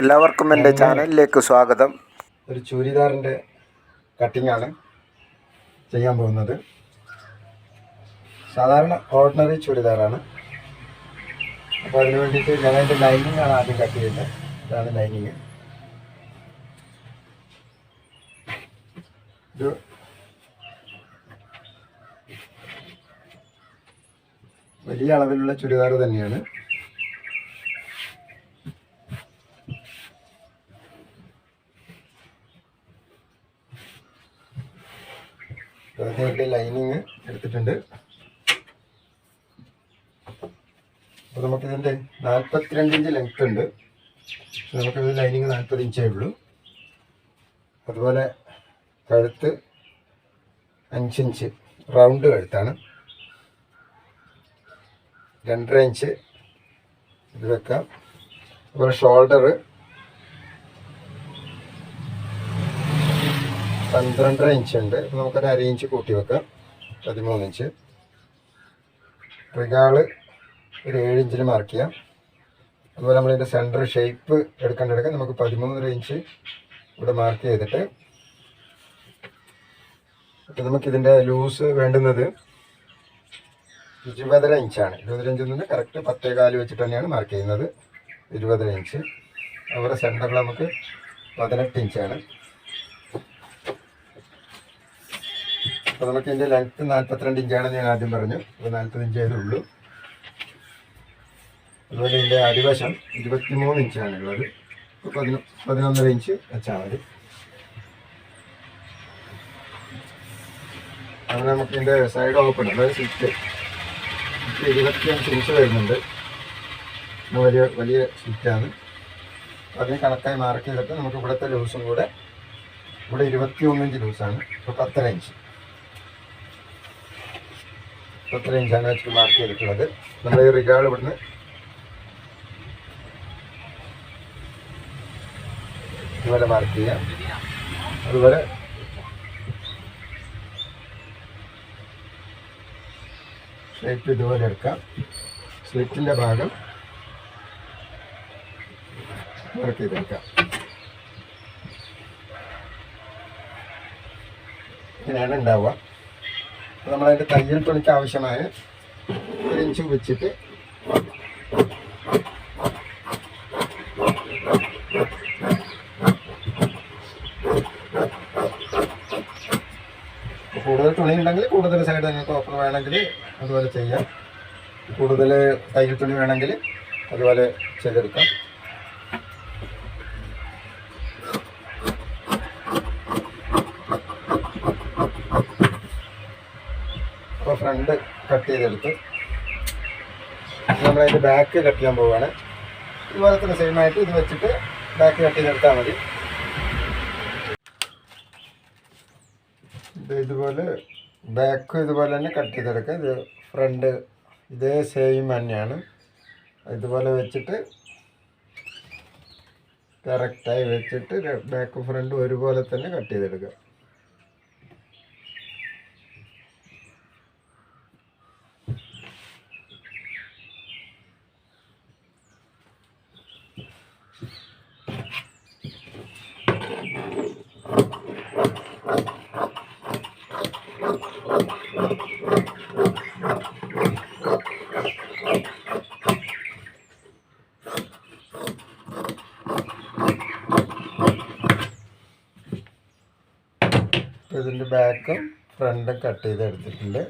എല്ലാവർക്കും എന്റെ ചാനലിലേക്ക് സ്വാഗതം. ഒരു ചൂരിദാറിന്റെ കട്ടിംഗ് ആണ് ചെയ്യാൻ പോകുന്നത്. സാധാരണ ഓർഡിനറി ചൂരിദാറാണ്. അപ്പോൾ അതിന് വേണ്ടിയിട്ട് ഞാൻ അതിന്റെ ലൈനിങ് ആണ് ആദ്യം കട്ട് ചെയ്യുന്നത്. ഇതാണ് ലൈനിങ് ഒരു വലിയ അളവിലുള്ള ചുരിദാർ തന്നെയാണ്. അതിന്റെ ലൈനിങ് എടുത്തിട്ടുണ്ട്. അപ്പോൾ നമുക്കിതിന്റെ നാൽപ്പത്തിരണ്ട് ഇഞ്ച് ലെങ്ത് ഉണ്ട്. നമുക്ക് നമുക്കിത് ലൈനിങ് നാൽപ്പത് ഇഞ്ചേ ഉള്ളൂ. അതുപോലെ കഴുത്ത് അഞ്ചിഞ്ച് റൗണ്ട് കഴുത്താണ്. രണ്ടര ഇഞ്ച് ഇത് വെക്കാം. അതുപോലെ ഷോൾഡർ പന്ത്രണ്ടര ഇഞ്ച് ഉണ്ട് നമുക്കൊരു അര ഇഞ്ച് കൂട്ടി വെക്കാം. പതിമൂന്ന് ഇഞ്ച്. റിഗാൾ ഒരു ഏഴ് ഇഞ്ചിന് മാർക്ക് ചെയ്യാം. അതുപോലെ നമ്മളിതിന്റെ സെന്റർ ഷേപ്പ് എടുക്കേണ്ടെടുക്കാൻ നമുക്ക് പതിമൂന്നര ഇഞ്ച് ഇവിടെ മാർക്ക് ചെയ്തിട്ട്. അപ്പം നമുക്കിതിന്റെ ലൂസ് വേണ്ടുന്നത് ഇരുപതര ഇഞ്ചാണ്. ഇരുപതര ഇഞ്ച് നിന്ന് കറക്റ്റ് പത്തേ കാൽ വെച്ചിട്ട് തന്നെയാണ് മാർക്ക് ചെയ്യുന്നത്. ഇരുപതര ഇഞ്ച്. അവരുടെ സെന്ററിൽ നമുക്ക് പതിനെട്ട് ഇഞ്ചാണ്. അപ്പോൾ നമുക്ക് ഇതിന്റെ ലെങ്ത്ത് നാൽപ്പത്തിരണ്ട് ഇഞ്ചാണെന്ന് ഞാൻ ആദ്യം പറഞ്ഞു. അപ്പോൾ നാൽപ്പത് ഇഞ്ചേ ഉള്ളൂ. അതുപോലെ ഇതിന്റെ അടിവശം ഇരുപത്തിമൂന്ന് ഇഞ്ചാണ് ഉള്ളത്. അപ്പോൾ പതിനൊ പതിനൊന്നര ഇഞ്ച് വെച്ചാൽ മതി. അങ്ങനെ നമുക്ക് ഇതിന്റെ സൈഡ് ഓപ്പൺ അതായത് സ്ലിറ്റ് ഇരുപത്തിയഞ്ച് ഇഞ്ച് വരുന്നുണ്ട്. വലിയ വലിയ സ്ലിറ്റാണ് അതിന് കണക്കായി മാർക്ക് ചെയ്തിട്ട് നമുക്ക് ഇവിടുത്തെ ലൂസും കൂടെ ഇവിടെ ഇരുപത്തി ഒന്ന് ഇഞ്ച് ലൂസാണ് ഇപ്പോൾ പത്തര ഇഞ്ച് ഇഞ്ചാണ് വെച്ചിട്ട് മാർക്ക് ചെയ്തിട്ടുള്ളത് നമ്മൾ ഈ റിഗാൾ ഇവിടുന്ന് ഇതുപോലെ മാർക്ക് ചെയ്യാം. അതുപോലെ സ്ലിറ്റ് ഇതുപോലെ എടുക്കാം. സ്ലിറ്റിന്റെ ഭാഗം മാർക്ക് ചെയ്തെടുക്കാം. ഇങ്ങനെയാണ് ഉണ്ടാവുക. നമ്മളതിന്റെ തയ്യൽ തുണിക്ക് ആവശ്യമായ ഒരു ഇഞ്ച് വെച്ചിട്ട് കൂടുതൽ തുണി ഉണ്ടെങ്കിൽ കൂടുതൽ സൈഡ് നിങ്ങൾക്ക് ഓപ്പർ വേണമെങ്കിൽ അതുപോലെ ചെയ്യാം. കൂടുതൽ തയ്യൽ തുണി വേണമെങ്കിൽ അതുപോലെ ചെയ്തെടുക്കാം. കട്ട് ചെയ്തെടുത്ത് നമ്മളതിന്റെ ബാക്ക് കട്ട് ചെയ്യാൻ പോവുകയാണ്. ഇതുപോലെ തന്നെ സെയിം ആയിട്ട് ഇത് വെച്ചിട്ട് ബാക്ക് കട്ട് ചെയ്തെടുത്താൽ മതി. ഇത് ഇതുപോലെ ബാക്ക് ഇതുപോലെ തന്നെ കട്ട് ചെയ്തെടുക്കുക. ഇത് ഫ്രണ്ട് ഇതേ സെയിം തന്നെയാണ്. ഇതുപോലെ വെച്ചിട്ട് കറക്റ്റായി വെച്ചിട്ട് ബാക്ക് ഫ്രണ്ട് ഒരുപോലെ തന്നെ കട്ട് ചെയ്തെടുക്കുക. ബാക്കും ഫ്രണ്ടും കട്ട് ചെയ്ത് എടുത്തിട്ടുണ്ട്.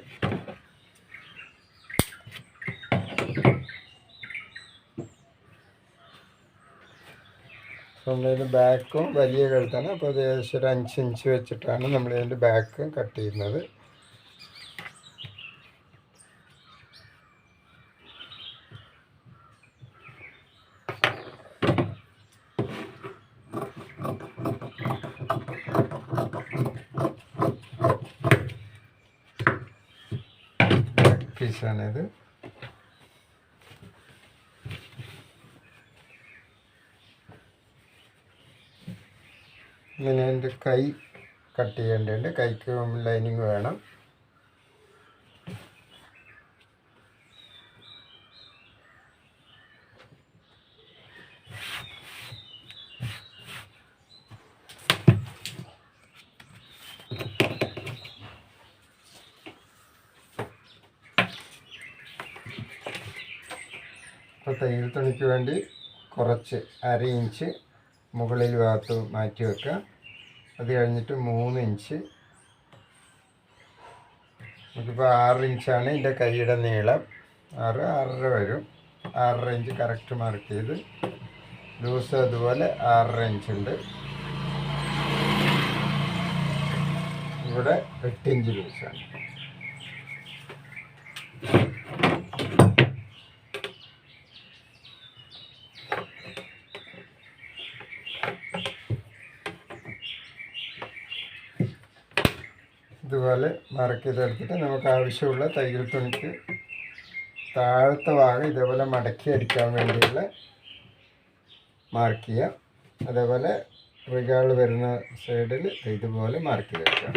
നമ്മളിതിന്റെ ബാക്കും വലിയ കഴുത്താണ്. അപ്പോൾ ഏകദേശം ഒരു അഞ്ച് ഇഞ്ച് വെച്ചിട്ടാണ് നമ്മളിതിന്റെ ബാക്ക് കട്ട് ചെയ്യുന്നത്. പീസാണിത് ഇങ്ങനെ എന്റെ കൈ കട്ട് ചെയ്യേണ്ടതുണ്ട്. കൈക്ക് ലൈനിങ് വേണം. തയ്യൽ തുണിക്ക് വേണ്ടി കുറച്ച് അര ഇഞ്ച് മുകളിൽ ഭാഗത്ത് മാറ്റി വെക്കുക. അത് കഴിഞ്ഞിട്ട് മൂന്ന് ഇഞ്ച്. നമുക്കിപ്പോൾ ആറ് ഇഞ്ചാണ് എന്റെ കൈയുടെ നീളം. ആറ് ആറര വരും. ആറര ഇഞ്ച് കറക്റ്റ് മാർക്ക് ചെയ്ത് ലൂസ് അതുപോലെ ആറര ഇഞ്ച് ഉണ്ട് ഇവിടെ എട്ട് ഇഞ്ച് ലൂസാണ് ഇതുപോലെ മാർക്ക് ചെയ്തെടുത്തിട്ട് നമുക്ക് ആവശ്യമുള്ള തയ്യൽ തുണിക്ക് താഴത്തെ ഭാഗം ഇതേപോലെ മടക്കി അടിക്കാൻ വേണ്ടിയുള്ള മാർക്ക് ചെയ്യാം അതേപോലെ റിഗാൾ വരുന്ന സൈഡിൽ ഇതുപോലെ മാർക്ക് ചെയ്തെടുക്കാം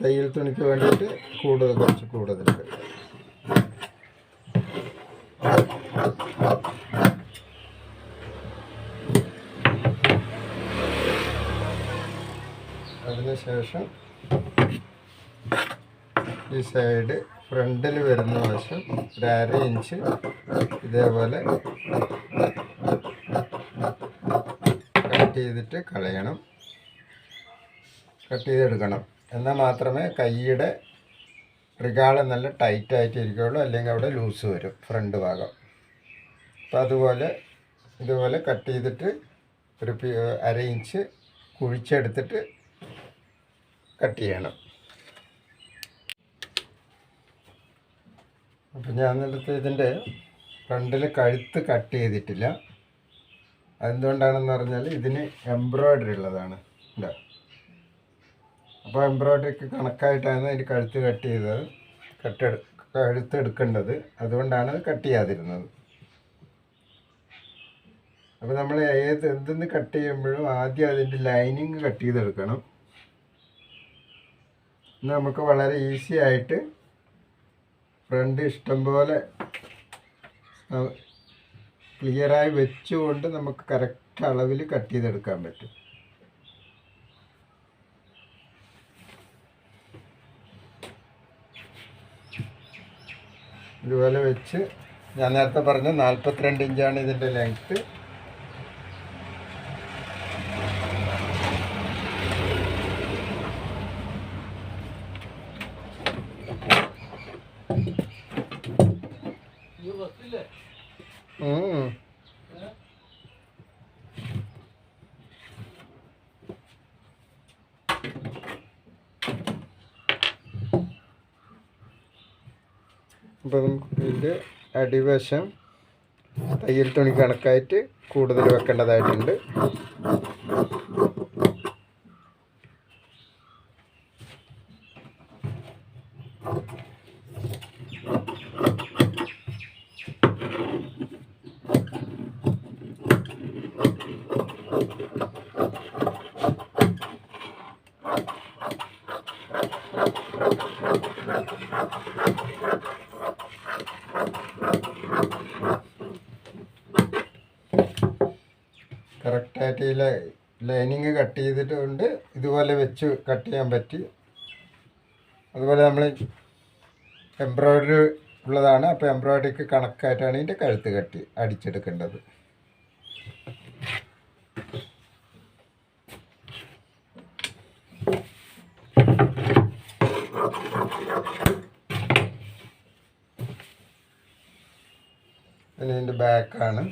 തയ്യൽ തുണിക്ക് വേണ്ടിയിട്ട് കൂടുതൽ കുറച്ച് കൂടുതൽ അതിനുശേഷം ഈ സൈഡ് ഫ്രണ്ടിൽ വരുന്ന വശം ഒരു അര ഇഞ്ച് ഇതേപോലെ കട്ട് ചെയ്തിട്ട് കളയണം. കട്ട് ചെയ്തെടുക്കണം. എന്നാൽ മാത്രമേ കൈയുടെ റിഗാൾ നല്ല ടൈറ്റ് ആയിട്ട് ഇരിക്കുകയുള്ളൂ അല്ലെങ്കിൽ അവിടെ ലൂസ് വരും ഫ്രണ്ട് ഭാഗം. അപ്പം അതുപോലെ ഇതുപോലെ കട്ട് ചെയ്തിട്ട് ഒരു അര ഇഞ്ച് കുഴിച്ചെടുത്തിട്ട് കട്ട് ചെയ്യണം. അപ്പം ഞാൻ എന്നിട്ട് ഇതിന്റെ ഫ്രണ്ടിൽ കഴുത്ത് കട്ട് ചെയ്തിട്ടില്ല. അതെന്തുകൊണ്ടാണെന്ന് പറഞ്ഞാൽ ഇതിന് എംബ്രോയ്ഡറി ഉള്ളതാണ്. ഉണ്ടോ അപ്പോൾ എംബ്രോയ്ഡറിക്ക് കണക്കായിട്ടാണ് അതിന്റെ കഴുത്ത് കട്ട് ചെയ്തത്. കട്ട് കഴുത്ത് എടുക്കേണ്ടത്. അതുകൊണ്ടാണ് അത് കട്ട് ചെയ്യാതിരുന്നത്. അപ്പോൾ നമ്മൾ ഏത് എന്തെന്ന് കട്ട് ചെയ്യുമ്പോഴും ആദ്യം അതിന്റെ ലൈനിങ് കട്ട് ചെയ്തെടുക്കണം. നമുക്ക് വളരെ ഈസി ആയിട്ട് ഫ്രണ്ട് ഇഷ്ടംപോലെ ക്ലിയറായി വെച്ചുകൊണ്ട് നമുക്ക് കറക്റ്റ് അളവിൽ കട്ട് ചെയ്തെടുക്കാൻ പറ്റും. ഇതുപോലെ വെച്ച് ഞാൻ നേരത്തെ പറഞ്ഞ നാൽപ്പത്തിരണ്ട് ഇഞ്ചാണ് ഇതിന്റെ ലെങ്ത്ത് അപ്പം ഇതിന്റെ അടിവശം തയ്യൽ തുണി കണക്കായിട്ട് കൂടുതൽ വെക്കേണ്ടതായിട്ടുണ്ട്. ഈ ലൈനിങ് കട്ട് ചെയ്തിട്ടുണ്ട്. ഇതുപോലെ വെച്ച് കട്ട് ചെയ്യാൻ പറ്റി. അതുപോലെ നമ്മൾ എംബ്രോയിഡറി ഉള്ളതാണ്. അപ്പോൾ എംബ്രോയിഡറിക്ക് കണക്കായിട്ടാണ് ഇതിന്റെ കഴുത്ത് കട്ടി അടിച്ചെടുക്കേണ്ടത്. പിന്നെ ഇതിന്റെ ബാക്കാണ്.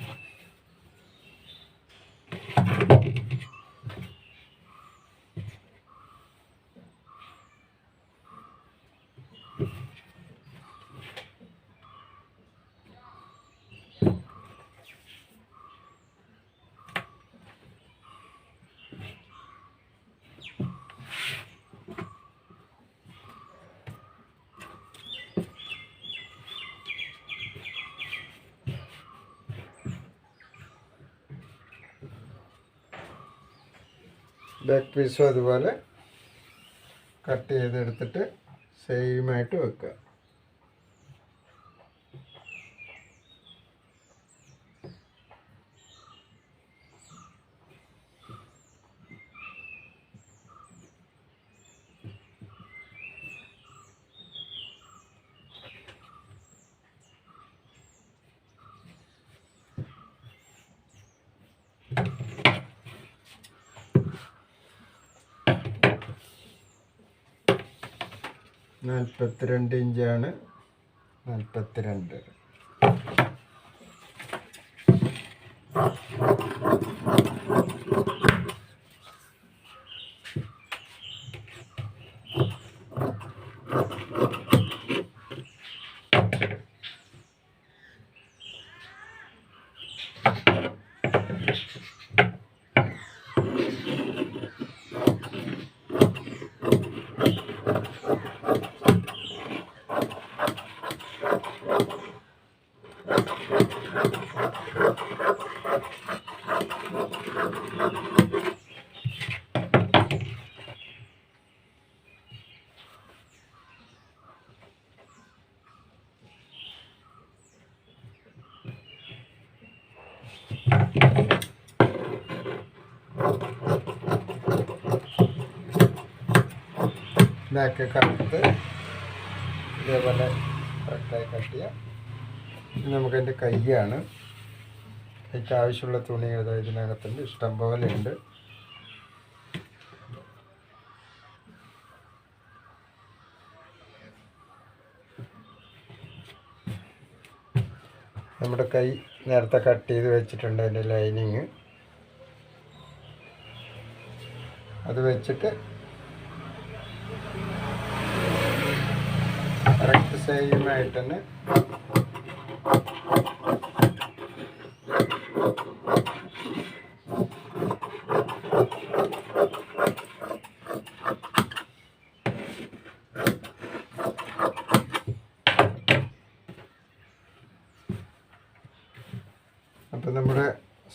ബാക്ക് പീസും അതുപോലെ കട്ട് ചെയ്തെടുത്തിട്ട് സെയിമായിട്ട് വെക്കുക. നാൽപ്പത്തിരണ്ട് ഇഞ്ചാണ് നാൽപ്പത്തിരണ്ട്. ബാക്ക് കറുത്ത്. ഇതേപോലെ കറക്റ്റായി കട്ട് ചെയ്യാം. ഇനി നമുക്കതിന്റെ കൈയാണ്. കൈക്ക് ആവശ്യമുള്ള തുണികൾ ഇതിനകത്തുണ്ട്. ഇഷ്ടം പോലെ ഉണ്ട് നമ്മുടെ കൈ നേരത്തെ കട്ട് ചെയ്ത് വെച്ചിട്ടുണ്ട് അതിന്റെ ലൈനിങ്. അത് വെച്ചിട്ട് കറക്റ്റ് സെയിം ആയിട്ട് തന്നെ അപ്പം നമ്മുടെ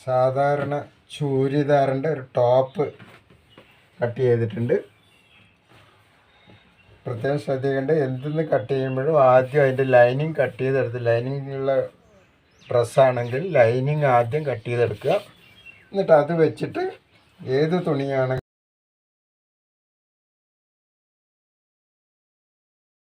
സാധാരണ ചൂരിദാറിന്റെ ഒരു ടോപ്പ് കട്ട് ചെയ്തിട്ടുണ്ട്. പ്രത്യേകം ശ്രദ്ധിക്കേണ്ട എന്തെന്ന് കട്ട് ചെയ്യുമ്പോഴും ആദ്യം അതിന്റെ ലൈനിങ് കട്ട് ചെയ്തെടുത്ത് ലൈനിങ്ങുള്ള ഡ്രസ്സാണെങ്കിൽ ലൈനിങ് ആദ്യം കട്ട് ചെയ്തെടുക്കുക. എന്നിട്ട് അത് വെച്ചിട്ട് ഏത് തുണിയാണെങ്കിലും